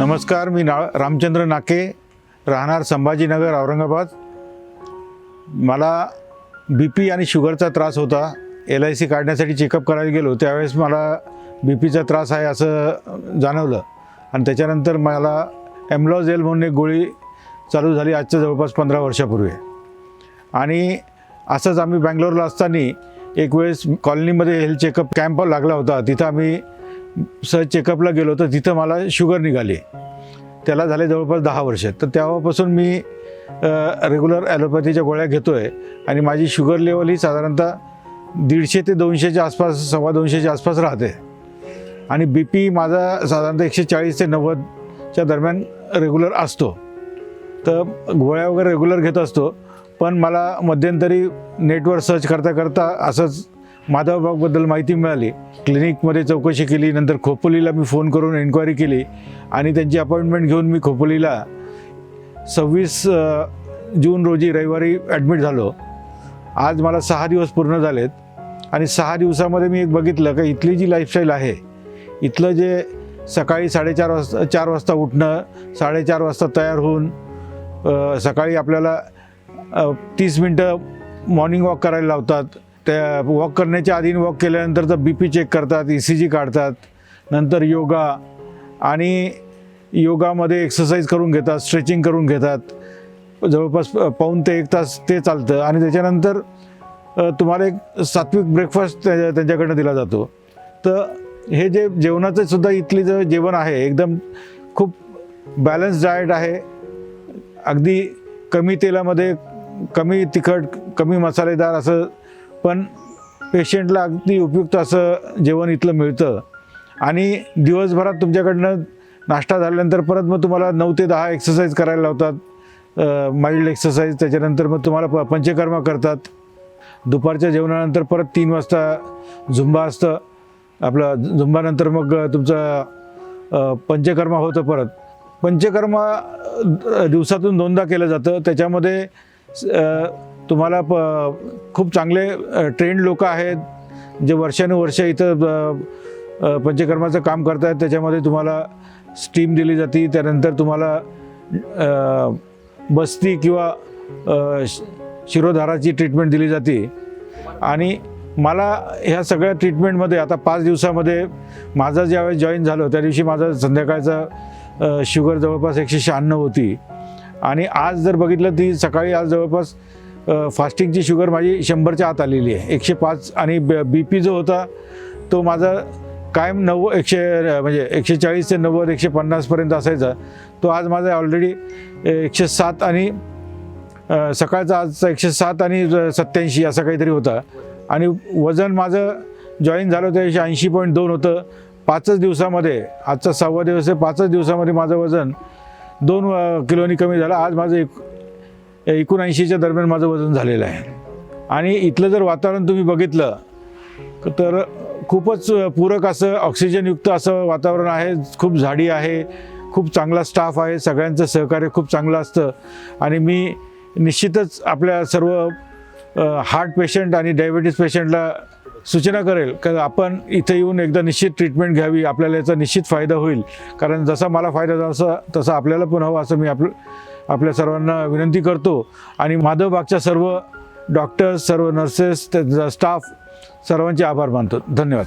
नमस्कार मी ना रामचंद्र नाके राहणार संभाजीनगर औरंगाबाद. मला बी पी आणि शुगरचा त्रास होता. एल आय सी काढण्यासाठी चेकअप करायला गेलो. त्यावेळेस मला बी पीचा त्रास आहे असं जाणवलं. आणि त्याच्यानंतर मला एमलॉझेल म्हणून एक गोळी चालू झाली आजच्या जवळपास पंधरा वर्षापूर्वी. आणि असंच आम्ही बँगलोरला असताना एक वेळेस कॉलनीमध्ये हेल्थ चेकअप कॅम्प लागला होता. तिथं आम्ही सहज चेकअपला गेलो तर तिथं मला शुगर निघाली. त्याला झाले जवळपास दहा वर्ष. तर तेव्हापासून मी रेग्युलर ॲलोपॅथीच्या गोळ्या घेतो आहे आणि माझी शुगर लेवल ही साधारणतः दीडशे ते दोनशेच्या आसपास सव्वा दोनशेच्या आसपास राहते. आणि बी पी माझा साधारणतः एकशे चाळीस ते नव्वदच्या दरम्यान रेग्युलर असतो. तर गोळ्या वगैरे रेग्युलर घेत असतो. पण मला मध्यंतरी नेटवर सर्च करता करता असंच माधवबागबद्दल माहिती मिळाली. क्लिनिकमध्ये चौकशी केली नंतर खोपोलीला मी फोन करून एन्क्वायरी केली आणि त्यांची अपॉइंटमेंट घेऊन मी खोपोलीला सव्वीस जून रोजी रविवारी ॲडमिट झालो. आज मला सहा दिवस पूर्ण झालेत आणि सहा दिवसामध्ये मी एक बघितलं का इथली जी लाईफस्टाईल आहे इथलं जे सकाळी साडेचार वाजता चार वाजता उठणं साडेचार वाजता तयार होऊन सकाळी आपल्याला तीस मिनटं मॉर्निंग वॉक करायला लावतात. त्या वॉक करण्याच्या आधी वॉक केल्यानंतर तर बी पी चेक करतात ई सी जी काढतात नंतर योगा आणि योगामध्ये एक्सरसाइज करून घेतात स्ट्रेचिंग करून घेतात. जवळपास प- ते एक तास ते चालतं आणि त्याच्यानंतर तुम्हाला एक सात्विक ब्रेकफास्ट त्या त्यांच्याकडनं दिला जातो. तर हे जे जेवणाचं सुद्धा इथली जे जेवण आहे एकदम खूप बॅलन्स डाएट आहे. अगदी कमी तेलामध्ये कमी तिखट कमी मसालेदार असं पण पेशंटला अगदी उपयुक्त असं जेवण इथलं मिळतं. आणि दिवसभरात तुमच्याकडनं नाश्ता झाल्यानंतर परत मग तुम्हाला नऊ ते दहा एक्सरसाइज करायला लावतात. माइल्ड एक्सरसाइज त्याच्यानंतर मग तुम्हाला प पंचकर्मा करतात. दुपारच्या जेवणानंतर परत तीन वाजता झुंबा असतं. आपलं झुंबानंतर मग तुमचं पंचकर्मा होतं परत. पंचकर्मा दिवसातून दोनदा केलं जातं. त्याच्यामध्ये तुम्हाला प खूप चांगले ट्रेंड लोक आहेत जे वर्षानुवर्ष इथं पंचकर्माचं काम करतात त्याच्यामध्ये तुम्हाला स्टीम दिली जाते त्यानंतर तुम्हाला बस्ती किंवा श- शिरोधाराची ट्रीटमेंट दिली जाते. आणि मला ह्या सगळ्या ट्रीटमेंटमध्ये आता पाच दिवसामध्ये माझं ज्यावेळेस जॉईन झालं त्या दिवशी माझा संध्याकाळचा शुगर जवळपास एकशे शहाण्णव होती. आणि आज जर बघितलं ती सकाळी आज जवळपास फास्टिंगची शुगर माझी शंभरच्या आत आलेली आहे. एकशे पाच आणि बी पी जो होता तो माझा कायम नव्वद एकशे म्हणजे एकशे चाळीस ते नव्वद एकशे पन्नासपर्यंत असायचा. तो आज माझा ऑलरेडी एकशे सात आणि सकाळचा आजचा एकशे सात आणि सत्याऐंशी असा काहीतरी होता. आणि वजन माझं जॉईन झालं होतं एकशे ऐंशी पॉईंट दोन होतं. पाचच दिवसामध्ये आजचा सहावा दिवस आहे पाचच दिवसामध्ये माझं वजन दोन किलोनी कमी झाला. आज माझं एक एकोणऐंशीच्या दरम्यान माझं वजन झालेलं आहे. आणि इथलं जर वातावरण तुम्ही बघितलं तर खूपच पूरक असं ऑक्सिजनयुक्त असं वातावरण आहे. खूप झाडी आहे खूप चांगला स्टाफ आहे. सगळ्यांचं सहकार्य खूप चांगलं असतं. आणि मी निश्चितच आपल्या सर्व हार्ट पेशंट आणि डायबिटीस पेशंटला सूचना करेल का आपण इथे येऊन एकदा निश्चित ट्रीटमेंट घ्यावी आपल्याला याचा निश्चित फायदा होईल. कारण जसा मला फायदा झाला तसा आपल्याला पण हवा असं मी आपलं आपल्या सर्वांना विनंती करतो. आणि माधवबागच्या सर्व डॉक्टर्स सर्व नर्सेस त्यांचा स्टाफ सर्वांचे आभार मानतो. धन्यवाद.